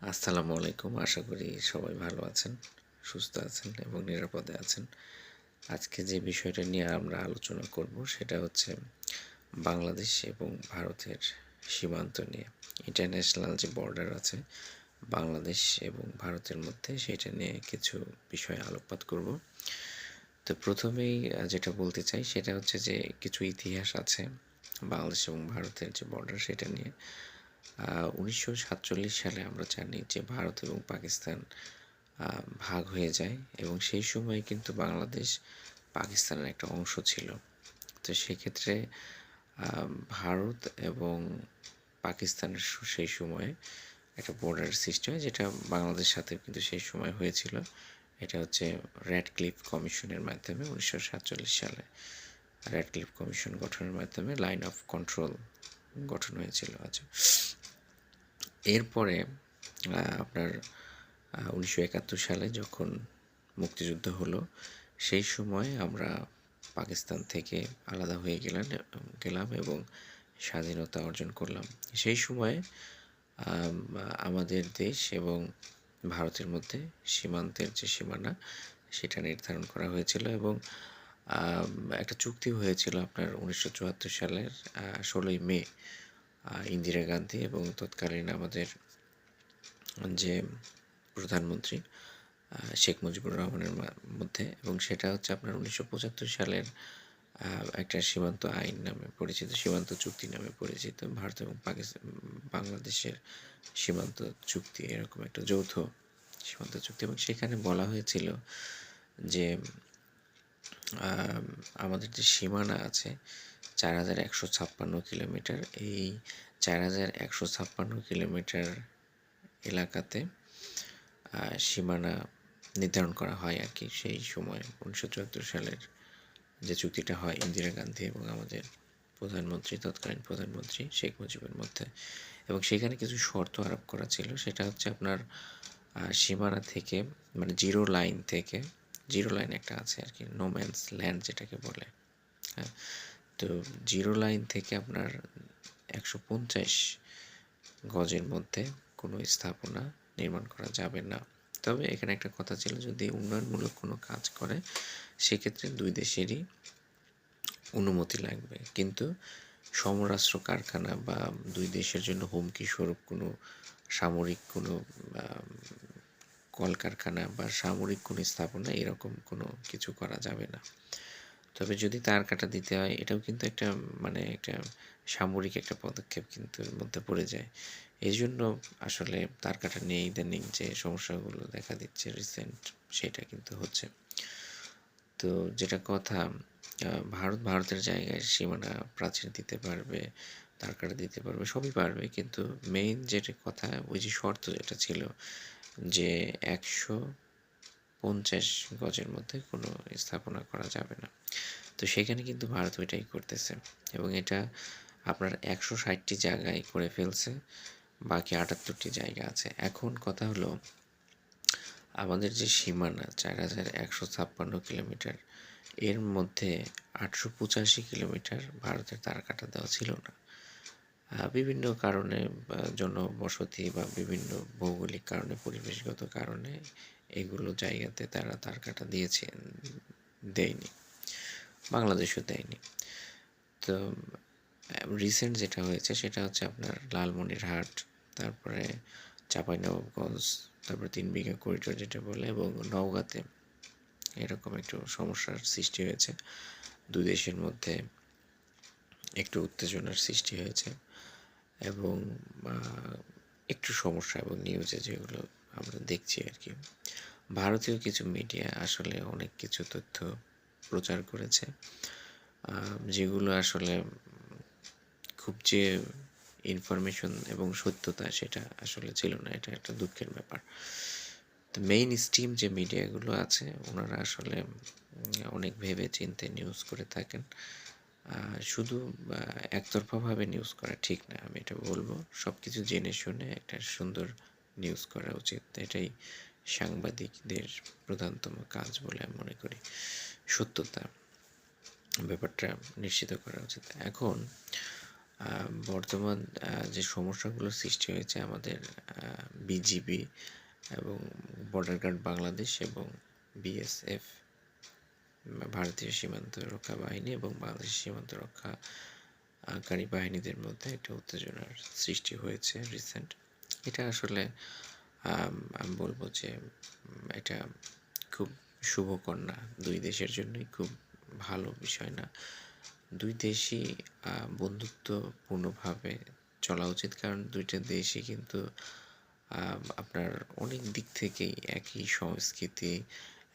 আসসালামু আলাইকুম। আশা করি সবাই ভালো আছেন, সুস্থ আছেন এবং নিরাপদে আছেন। আজকে যে বিষয়টা নিয়ে আমরা আলোচনা করব সেটা হচ্ছে বাংলাদেশ এবং ভারতের সীমান্ত নিয়ে। ইন্টারন্যাশনাল যে বর্ডার আছে বাংলাদেশ এবং ভারতের মধ্যে, সেটা নিয়ে কিছু বিষয় আলোকপাত করব। তো প্রথমেই যেটা বলতে চাই সেটা হচ্ছে যে কিছু ইতিহাস আছে বাংলাদেশ এবং ভারতের যে বর্ডার, সেটা নিয়ে। উনিশশো সাতচল্লিশ সালে আমরা জানি যে ভারত এবং পাকিস্তান ভাগ হয়ে যায় এবং সেই সময় কিন্তু বাংলাদেশ পাকিস্তানের একটা অংশ ছিল। তো সেক্ষেত্রে ভারত এবং পাকিস্তানের সেই সময়ে একটা বর্ডার সিস্টেম যেটা বাংলাদেশের সাথে কিন্তু সেই সময় হয়েছিল। এটা হচ্ছে রেড ক্লিফ কমিশনের মাধ্যমে উনিশশো সাতচল্লিশ সালে রেড ক্লিফ কমিশন গঠনের মাধ্যমে লাইন অফ কন্ট্রোল গঠন হয়েছিল। আচ্ছা। এরপরে আপনার উনিশশো একাত্তর সালে যখন মুক্তিযুদ্ধ হলো, সেই সময় আমরা পাকিস্তান থেকে আলাদা হয়ে গেলাম গেলাম এবং স্বাধীনতা অর্জন করলাম। সেই সময়ে আমাদের দেশ এবং ভারতের মধ্যে সীমান্তের যে সীমানা, সেটা নির্ধারণ করা হয়েছিল এবং একটা চুক্তি হয়েছিল আপনার উনিশশো চুয়াত্তর সালের ষোলোই মে ইন্দিরা গান্ধী এবং তৎকালীন আমাদের যে প্রধানমন্ত্রী শেখ মুজিবুর রহমানের মধ্যে এবং সেটা হচ্ছে আপনার উনিশশো পঁচাত্তর সালের একটা সীমান্ত আইন নামে পরিচিত, সীমান্ত চুক্তি নামে পরিচিত, ভারত এবং পাকিস্তান বাংলাদেশের সীমান্ত চুক্তি, এরকম একটা যৌথ সীমান্ত চুক্তি এবং সেখানে বলা হয়েছিল যে আমাদের যে সীমানা আছে চার হাজার একশো ছাপ্পান্ন কিলোমিটার। এই চার হাজার একশো ছাপ্পান্ন কিলোমিটার এলাকাতে সীমানা নির্ধারণ করা হয় আর কি। সেই সময় উনিশশো চুয়াত্তর সালের যে চুক্তিটা হয় ইন্দিরা গান্ধী এবং আমাদের প্রধানমন্ত্রী, তৎকালীন প্রধানমন্ত্রী শেখ মুজিবের মধ্যে এবং সেখানে কিছু শর্ত আরোপ করা ছিল। সেটা হচ্ছে আপনার সীমানা থেকে মানে জিরো লাইন থেকে, জিরো লাইন একটা আছে আর কি নোম্যান্স ল্যান্ড যেটাকে বলে হ্যাঁ তো জিরো লাইন থেকে আপনার একশো পঞ্চাশ গজের মধ্যে কোনো স্থাপনা নির্মাণ করা যাবে না। তবে এখানে একটা কথা ছিল, যদি উন্নয়নমূলক কোনো কাজ করে, সেক্ষেত্রে দুই দেশেরই অনুমতি লাগবে। কিন্তু সমরাস্ত্র কারখানা বা দুই দেশের জন্য হুমকি স্বরূপ কোনো সামরিক কোনো কলকারখানা বা সামরিক কোনো স্থাপনা এরকম কোনো কিছু করা যাবে না। তবে যদি তার কাটা দিতে হয়, এটাও কিন্তু একটা মানে একটা সামরিক একটা পদক্ষেপ কিন্তু এর মধ্যে পড়ে যায়। এই জন্য আসলে তার কাটা নিয়ে ইদানিং যে সমস্যাগুলো দেখা দিচ্ছে রিসেন্ট সেটা কিন্তু হচ্ছে। তো যেটা কথা ভারত ভারতের জায়গায় সীমানা প্রাচীর দিতে পারবে, তার কাটা দিতে পারবে, সবই পারবে। কিন্তু মেইন যেটা কথা, ওই যে শর্ত যেটা ছিল যে একশো পঞ্চাশ গজের মধ্যে কোনো স্থাপনা করা যাবে না। তো সেখানে কিন্তু ভারত ওইটাই করতেছে এবং এটা আপনার একশো ষাটটি জায়গায় করে ফেলছে, বাকি আটাত্তরটি জায়গা আছে। এখন কথা হলো, আমাদের যে সীমানা চার হাজার একশো ছাপ্পান্ন কিলোমিটার, এর মধ্যে আটশো পঁচাশি কিলোমিটার ভারতের তার কাটা দেওয়া ছিল না। বিভিন্ন কারণে জনবসতি বা বিভিন্ন ভৌগোলিক কারণে, পরিবেশগত কারণে এগুলো জায়গাতে তারা তার কাটা দিয়েছে, দেয়নি, বাংলাদেশও দেয়নি। তো রিসেন্ট যেটা হয়েছে সেটা হচ্ছে আপনার লালমনিরহাট, তারপরে চাঁপাইনবাবগঞ্জ, তারপরে তিন বিঘা করিডোর যেটা বলে, এবং নওগাঁতে এরকম একটু সমস্যার সৃষ্টি হয়েছে। দুই দেশের মধ্যে একটু উত্তেজনার সৃষ্টি হয়েছে এবং একটু সমস্যা এবং নিউজে যেগুলো আমরা দেখছি আর কি। ভারতীয় কিছু মিডিয়া আসলে অনেক কিছু তথ্য প্রচার করেছে যেগুলো আসলে খুব যে ইনফরমেশন এবং সত্যতা সেটা আসলে ছিল না, এটা একটা দুঃখের ব্যাপার। তো মেইন স্ট্রিম যে মিডিয়াগুলো আছে, ওনারা আসলে অনেক ভেবে চিন্তে নিউজ করে থাকেন। শুধু একতরফাভাবে নিউজ করা ঠিক না, আমি এটা বলব। সব কিছু জেনে শুনে একটা সুন্দর নিউজ করা উচিত। এটাই সাংবাদিকদের প্রধানতম কাজ বলে আমি মনে করি। সত্যতা ব্যাপারটা নিশ্চিত করা উচিত। এখন বর্তমান যে সমস্যাগুলো সৃষ্টি হয়েছে আমাদের বিজিবি এবং বর্ডার গার্ড বাংলাদেশ এবং বিএসএফ, ভারতীয় সীমান্ত রক্ষা বাহিনী এবং বাংলাদেশ সীমান্ত রক্ষাকারী বাহিনীদের মধ্যে একটা উত্তেজনার সৃষ্টি হয়েছে রিসেন্ট এটা আসলে, আমি বলব যে এটা খুব শুভকর না। দুই দেশের জন্যই খুব ভালো বিষয় না। দুই দেশই বন্ধুত্বপূর্ণভাবে চলা উচিত। কারণ দুইটা দেশই কিন্তু আপনার অনেক দিক থেকেই একই সংস্কৃতি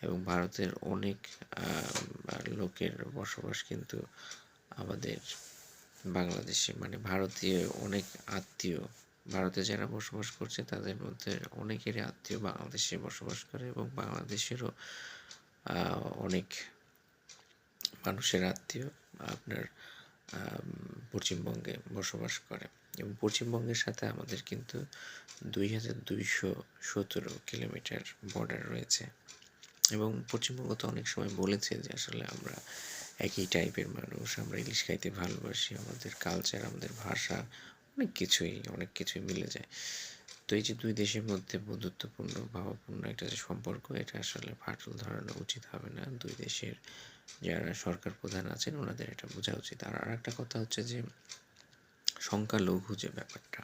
এবং ভারতের অনেক লোকের বসবাস কিন্তু আমাদের বাংলাদেশে। মানে ভারতীয় অনেক আত্মীয় ভারতে যারা বসবাস করছে, তাদের মধ্যে অনেকেরই আত্মীয় বাংলাদেশে বসবাস করে এবং বাংলাদেশেরও অনেক মানুষের আত্মীয় আপনার পশ্চিমবঙ্গে বসবাস করে। এবং পশ্চিমবঙ্গের সাথে আমাদের কিন্তু দুই হাজার দুইশো সতেরো কিলোমিটার বর্ডার রয়েছে। এবং পশ্চিমবঙ্গ তো অনেক সময় বলেছে যে আসলে আমরা একই টাইপের মানুষ, আমরা ইলিশ খাইতে ভালোবাসি, আমাদের কালচার আমাদের ভাষা অনেক কিছুই অনেক কিছুই মিলে যায়। তো এই যে দুই দেশের মধ্যে বন্ধুত্বপূর্ণ, ভাবপূর্ণ একটা যে সম্পর্ক, এটা আসলে ফাটল ধরানো উচিত হবে না। দুই দেশের যারা সরকার প্রধান আছেন, ওনাদের এটা বোঝা উচিত। আর আর একটা কথা হচ্ছে যে, সংখ্যালঘু যে ব্যাপারটা,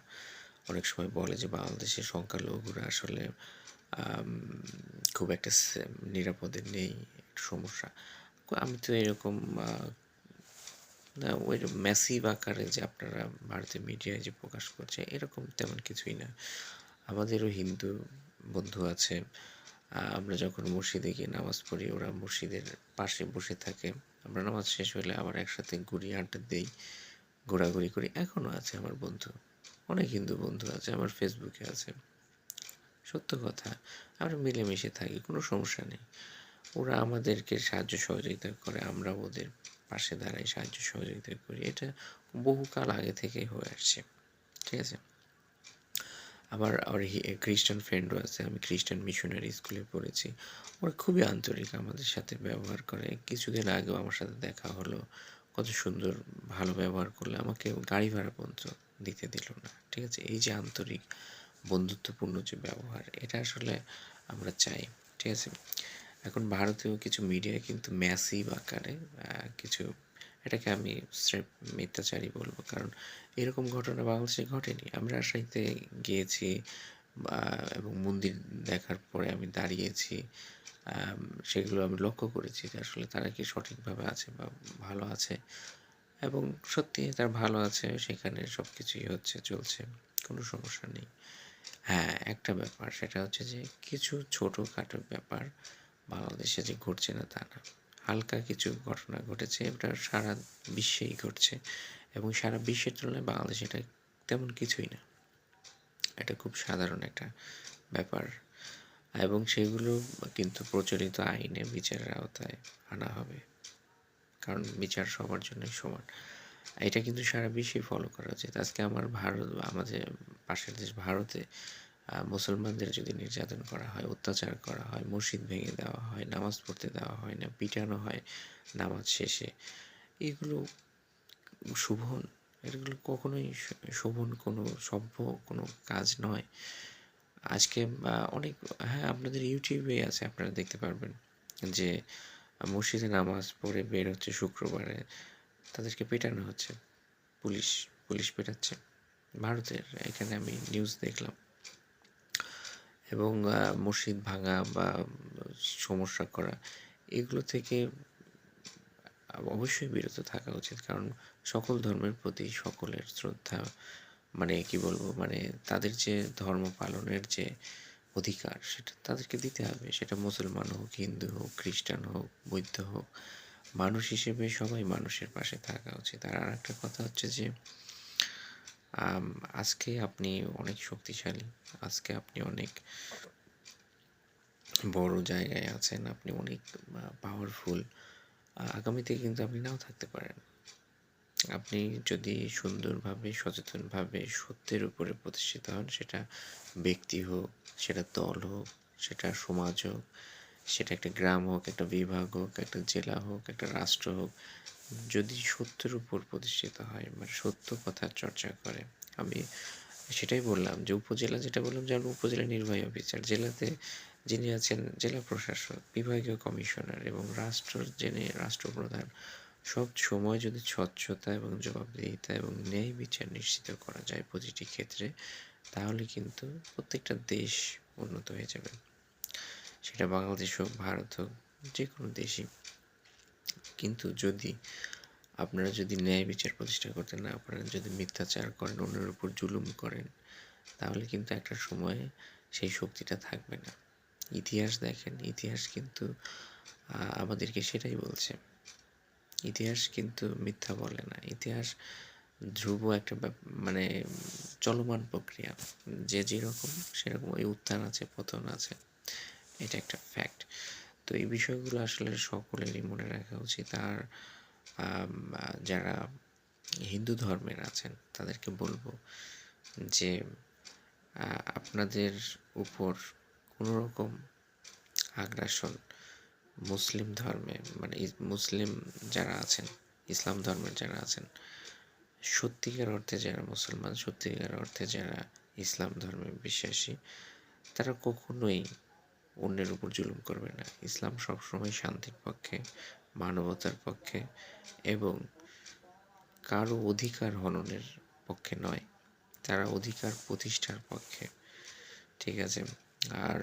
অনেক সময় বলে যে বাংলাদেশের সংখ্যালঘুরা আসলে খুব একটা নিরাপদে নেই সমস্যা। আমি তো এরকম ওই ম্যাসিভ আকারে যে আপনারা ভারতীয় মিডিয়ায় যে প্রকাশ করছে, এরকম তেমন কিছুই না। আমাদেরও হিন্দু বন্ধু আছে। আমরা যখন মসজিদে গিয়ে নামাজ পড়ি, ওরা মসজিদের পাশে বসে থাকে। আমরা নামাজ শেষ হলে আবার একসাথে ঘুরি, আড্ডা দেই, ঘোরাঘুরি করি। এখনও আছে আমার বন্ধু। অনেক হিন্দু বন্ধু আছে, আমার ফেসবুকে আছে। সত্য কথা, আমরা মিলেমিশে থাকি, কোনো সমস্যা নেই। ওরা আমাদেরকে সাহায্য সহযোগিতা করে আমরা ওদের পাশে দাঁড়াই সাহায্য সহযোগিতা করি। এটা বহুকাল আগে থেকেই হয়ে আসছে, ঠিক আছে? আবার আমার খ্রিস্টান ফ্রেন্ডও আছে, আমি খ্রিস্টান মিশনারি স্কুলে পড়েছি। ওরা খুবই আন্তরিক আমাদের সাথে ব্যবহার করে। কিছুদিন আগেও আমার সাথে দেখা হলো। কত সুন্দর, ভালো ব্যবহার করলে। আমাকে গাড়ি ভাড়া পর্যন্ত দিতে দিল না, ঠিক আছে? এই যে আন্তরিক, বন্ধুত্বপূর্ণ যে ব্যবহার, এটা আসলে আমরা চাই, ঠিক আছে? এখন ভারতীয় কিছু মিডিয়া কিন্তু ম্যাসিভ আকারে কিছু এটাকে আমি স্রেফ মিথ্যাচারী বলব। কারণ এরকম ঘটনা বাংলাদেশে ঘটেনি। আমরা রাজশাহীতে গিয়েছি এবং মন্দির দেখার পরে আমি দাঁড়িয়েছি সেগুলো আমি লক্ষ্য করেছি যে আসলে তারা কি সঠিকভাবে আছে বা ভালো আছে। এবং সত্যি তার ভালো আছে, সেখানে সব কিছুই হচ্ছে, চলছে, কোনো সমস্যা নেই। হ্যাঁ একটা ব্যাপার, সেটা হচ্ছে যে কিছু ছোটোখাটো ব্যাপার বাংলাদেশে যে ঘটছে না তা না। হালকা কিছু ঘটনা ঘটেছে, এটা সারা বিশ্বেই ঘটছে এবং সারা বিশ্বের তুলনায় বাংলাদেশে এটা তেমন কিছুই না। এটা খুব সাধারণ একটা ব্যাপার। এবং সেগুলো কিন্তু প্রচলিত আইনে বিচারের আওতায় আনা হবে। কারণ বিচার সবার জন্যই সমান। এটা কিন্তু সারা বিশ্বে ফলো করা উচিত। আজকে আমার ভারত, আমাদের পাশের দেশ ভারতে মুসলমানদের যদি নির্যাতন করা হয়, অত্যাচার করা হয়, মসজিদ ভেঙে দেওয়া হয়, নামাজ পড়তে দেওয়া হয় না, পিটানো হয় নামাজ শেষে, এগুলো শোভন, এগুলো কখনোই শোভন কোনো সভ্য কোনো কাজ নয়। আজকে অনেক হ্যাঁ আপনাদের ইউটিউবে আছে, আপনারা দেখতে পারবেন যে মসজিদে নামাজ পড়ে বের হচ্ছে শুক্রবারে, তাদেরকে পেটানো হচ্ছে, পুলিশ পুলিশ পেটাচ্ছে। ভারতের, এখানে আমি নিউজ দেখলাম। এবং মসজিদ ভাঙা বা, সমস্যা করা, এগুলো থেকে অবশ্যই বিরত থাকা উচিত। কারণ সকল ধর্মের প্রতি সকলের শ্রদ্ধা মানে কি বলব মানে তাদের যে ধর্ম পালনের যে অধিকার, সেটা তাদেরকে দিতে হবে। সেটা মুসলমান হোক, হিন্দু হোক, খ্রিস্টান হোক, বৌদ্ধ হোক, মানুষ হিসেবে সবাই মানুষের পাশে থাকা উচিত। আর আরেকটা কথা হচ্ছে যে আজকে আপনি অনেক শক্তিশালী, আজকে আপনি অনেক বড় জায়গায় আছেন, আপনি অনেক পাওয়ারফুল আগামীতে কিন্তু আপনি নাও থাকতে পারেন। আপনি যদি সুন্দরভাবে, সচেতনভাবে, সত্যের উপরে প্রতিষ্ঠিত হন, সেটা ব্যক্তি হোক, সেটা দল হোক, সেটা সমাজ হোক, সেটা একটা গ্রাম হোক, একটা বিভাগ হোক, একটা জেলা হোক, একটা রাষ্ট্র হোক যদি সত্যের উপর প্রতিষ্ঠিত হয় মানে সত্য কথার চর্চা করে, আমি সেটাই বললাম যে উপজেলা, যেটা বললাম যে উপজেলা নির্বাহী অফিসার জেলাতে যিনি আছেন জেলা প্রশাসক, বিভাগীয় কমিশনার এবং রাষ্ট্রের যিনি রাষ্ট্রপ্রধান, সব সময় যদি স্বচ্ছতা এবং জবাবদিহিতা এবং ন্যায় বিচার নিশ্চিত করা যায় প্রতিটি ক্ষেত্রে, তাহলে কিন্তু প্রত্যেকটা দেশ উন্নত হয়ে যাবে। সেটা বাংলাদেশ হোক, ভারত হোক যে কোনো দেশই। কিন্তু যদি আপনারা যদি ন্যায় বিচার প্রতিষ্ঠা করতে না পারেন, যদি মিথ্যাচার করেন, অন্যের উপর জুলুম করেন, তাহলে কিন্তু একটা সময়ে সেই শক্তিটা থাকবে না। ইতিহাস দেখেন, ইতিহাস কিন্তু আমাদেরকে সেটাই বলছে। ইতিহাস কিন্তু মিথ্যা বলে না। ইতিহাস ধ্রুব একটা মানে চলমান প্রক্রিয়া। যে যেরকম, সেরকম ওই উত্থান আছে, পতন আছে। এটা একটা ফ্যাক্ট তো এই বিষয়গুলো আসলে সকলেরই মনে রাখা উচিত। আর যারা হিন্দু ধর্মের আছেন, তাদেরকে বলব যে আপনাদের উপর কোনো রকম আগ্রাসন মুসলিম ধর্মে মানে মুসলিম যারা আছেন, ইসলাম ধর্মের যারা আছেন, সত্যিকার অর্থে যারা মুসলমান, সত্যিকার অর্থে যারা ইসলাম ধর্মে বিশ্বাসী, তারা কখনোই অন্যের উপর জুলুম করবে না। ইসলাম সবসময় শান্তির পক্ষে, মানবতার পক্ষে এবং কারও অধিকার হননের পক্ষে নয়, তারা অধিকার প্রতিষ্ঠার পক্ষে। ঠিক আছে? আর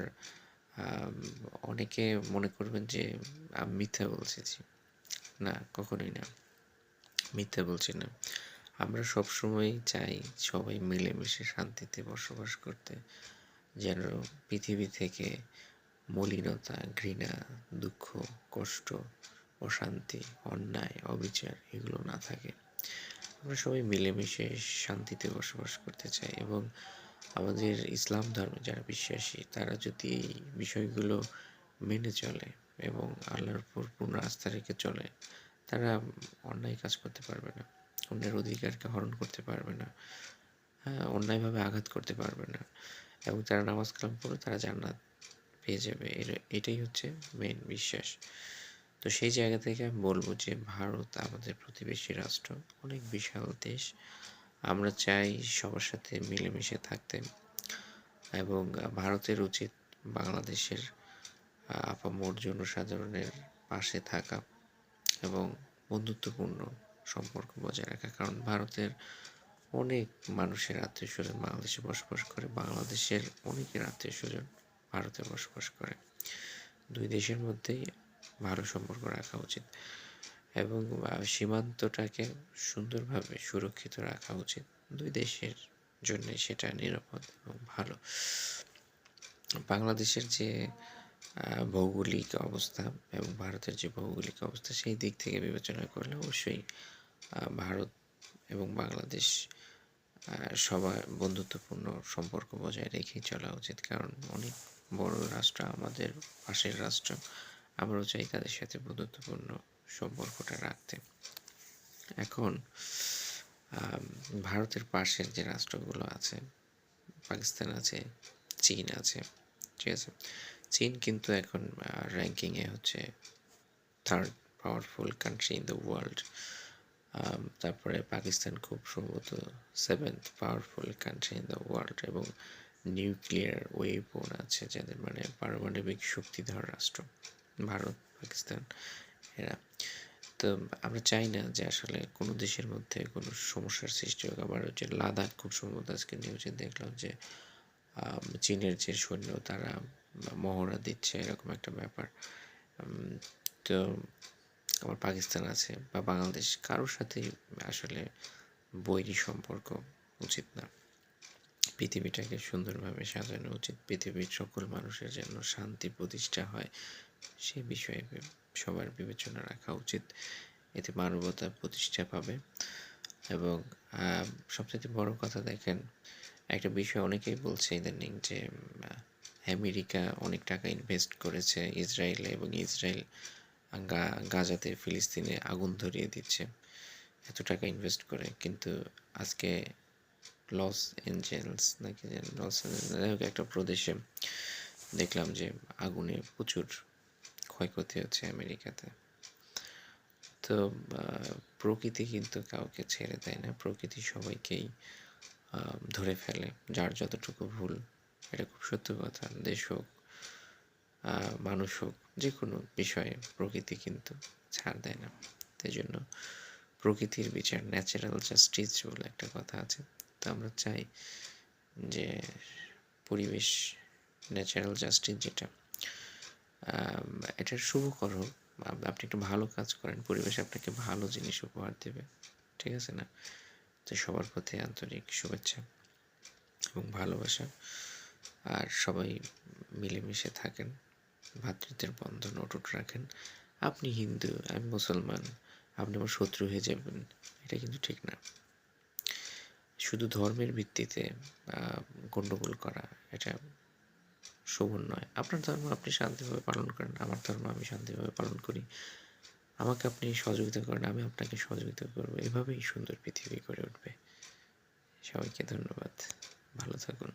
অনেকে মনে করবেন যে আমি মিথ্যা বলছি না, কখনোই না। মিথ্যা বলছি না। আমরা সবসময় চাই সবাই মিলেমিশে শান্তিতে বসবাস করতে, যেন পৃথিবী থেকে মলিনতা, ঘৃণা, দুঃখ, কষ্ট, অশান্তি, অন্যায়, অবিচার, এগুলো না থাকে। আমরা সবাই মিলেমিশে শান্তিতে বসবাস করতে চাই এবং আমাদের ইসলাম ধর্মে যারা বিশ্বাসী, তারা যদি এই বিষয়গুলো মেনে চলে এবং আল্লাহর উপর পূর্ণ আস্থা রেখে চলে, তারা অন্যায় কাজ করতে পারবে না, অন্যের অধিকারকে হরণ করতে পারবে না হ্যাঁ অন্যায়ভাবে আঘাত করতে পারবে না এবং তারা নামাজ কালাম পড়ে, তারা জান্নাত পেয়ে যাবে এটাই হচ্ছে মেন বিশ্বাস। তো সেই জায়গা থেকে আমি বলব যে ভারত আমাদের প্রতিবেশী রাষ্ট্র, অনেক বিশাল দেশ। আমরা চাই সবার সাথে মিলেমিশে থাকতে এবং ভারতের উচিত বাংলাদেশের আপামর জনসাধারণের পাশে থাকা এবং বন্ধুত্বপূর্ণ সম্পর্ক বজায় রাখা। কারণ ভারতের অনেক মানুষের আত্মীয় স্বজন বাংলাদেশে বসবাস করে, বাংলাদেশের অনেকের আত্মীয় স্বজন ভারতে বসবাস করে। দুই দেশের মধ্যেই ভালো সম্পর্ক রাখা উচিত এবং সীমান্তটাকে সুন্দরভাবে সুরক্ষিত রাখা উচিত। দুই দেশের জন্য সেটা নিরাপদ এবং ভালো। বাংলাদেশের যে ভৌগোলিক অবস্থা এবং ভারতের যে ভৌগোলিক অবস্থা সেই দিক থেকে বিবেচনা করলে অবশ্যই ভারত এবং বাংলাদেশ সবার বন্ধুত্বপূর্ণ সম্পর্ক বজায় রেখেই চলা উচিত। কারণ অনেক বড় রাষ্ট্র, আমাদের পাশের রাষ্ট্র। আমরাও চাই তাদের সাথে বন্ধুত্বপূর্ণ সম্পর্কটা রাখতে। এখন ভারতের পাশের যে রাষ্ট্রগুলো আছে, পাকিস্তান আছে, চীন আছে, ঠিক আছে? চীন কিন্তু এখন র্যাঙ্কিংয়ে হচ্ছে third powerful country in the world তারপরে পাকিস্তান খুব সম্ভবত seventh powerful country in the world এবং নিউক্লিয়ার ওয়েপন আছে যাদের মানে পারমাণবিক শক্তিধর রাষ্ট্র, ভারত, পাকিস্তান, এরা। তো আমরা চাই না যে আসলে কোনো দেশের মধ্যে কোনো সমস্যার সৃষ্টি হোক। আবার হচ্ছে লাদাখ খুব সম্ভবত আজকে নিউজে দেখলাম যে চীনের যে সৈন্য, তারা মহড়া দিচ্ছে এরকম একটা ব্যাপার। তো আমার পাকিস্তান আছে বা বাংলাদেশ, কারোর সাথেই আসলে বৈরী সম্পর্ক উচিত না। পৃথিবীটাকে সুন্দরভাবে সাজানো উচিত। পৃথিবীর সকল মানুষের যেন শান্তি প্রতিষ্ঠা হয়, সে বিষয়ে সবার বিবেচনা রাখা উচিত। এতে মানবতা প্রতিষ্ঠা পাবে। এবং সবচেয়ে বড় কথা দেখেন, একটা বিষয় অনেকেই বলছে ইদানিং যে আমেরিকা অনেক টাকা ইনভেস্ট করেছে ইসরায়েলে এবং ইসরায়েল গাজাতে ফিলিস্তিনে আগুন ধরিয়ে দিচ্ছে। এত টাকা ইনভেস্ট করে। কিন্তু আজকে লস এঞ্জেলস নাকি লস এঞ্জেলস একটা প্রদেশে দেখলাম যে আগুনে প্রচুর ক্ষয়ক্ষতি হচ্ছে আমেরিকাতে। তো প্রকৃতি কিন্তু কাউকে ছেড়ে দেয় না। প্রকৃতি সবাইকেই ধরে ফেলে, যার যতটুকু ভুল, এটা খুব সত্য কথা। দেশ হোক মানুষ হোক যে কোনো বিষয়ে প্রকৃতি কিন্তু ছাড় দেয় না। তাই জন্য প্রকৃতির বিচার ন্যাচারাল জাস্টিস বলে একটা কথা আছে। তো আমরা চাই যে পরিবেশ ন্যাচারাল জাস্টিস যেটা আম, এটার শুভকর হোক। আপনি একটু ভালো কাজ করেন পরিবেশ আপনাকে ভালো জিনিস উপহার দেবে ঠিক আছে না? তো সবার প্রতি আন্তরিক শুভেচ্ছা এবং ভালোবাসা। আর সবাই মিলেমিশে থাকেন ভাতৃত্বের বন্ধন অটুট রাখেন। আপনি হিন্দু আমি মুসলমান আপনি আমার শত্রু হয়ে যাবেন এটা কিন্তু ঠিক না। শুধু ধর্মের ভিত্তিতে গণ্ডগোল করা, এটা শোভন নয়। আপনার ধর্ম আপনি শান্তিভাবে পালন করেন, আমার ধর্ম আমি শান্তিভাবে পালন করি। আমাকে আপনি সহযোগিতা করেন, আমি আপনাকে সহযোগিতা করব। এভাবেই সুন্দর পৃথিবী গড়ে উঠবে। সবাইকে ধন্যবাদ। ভালো থাকুন।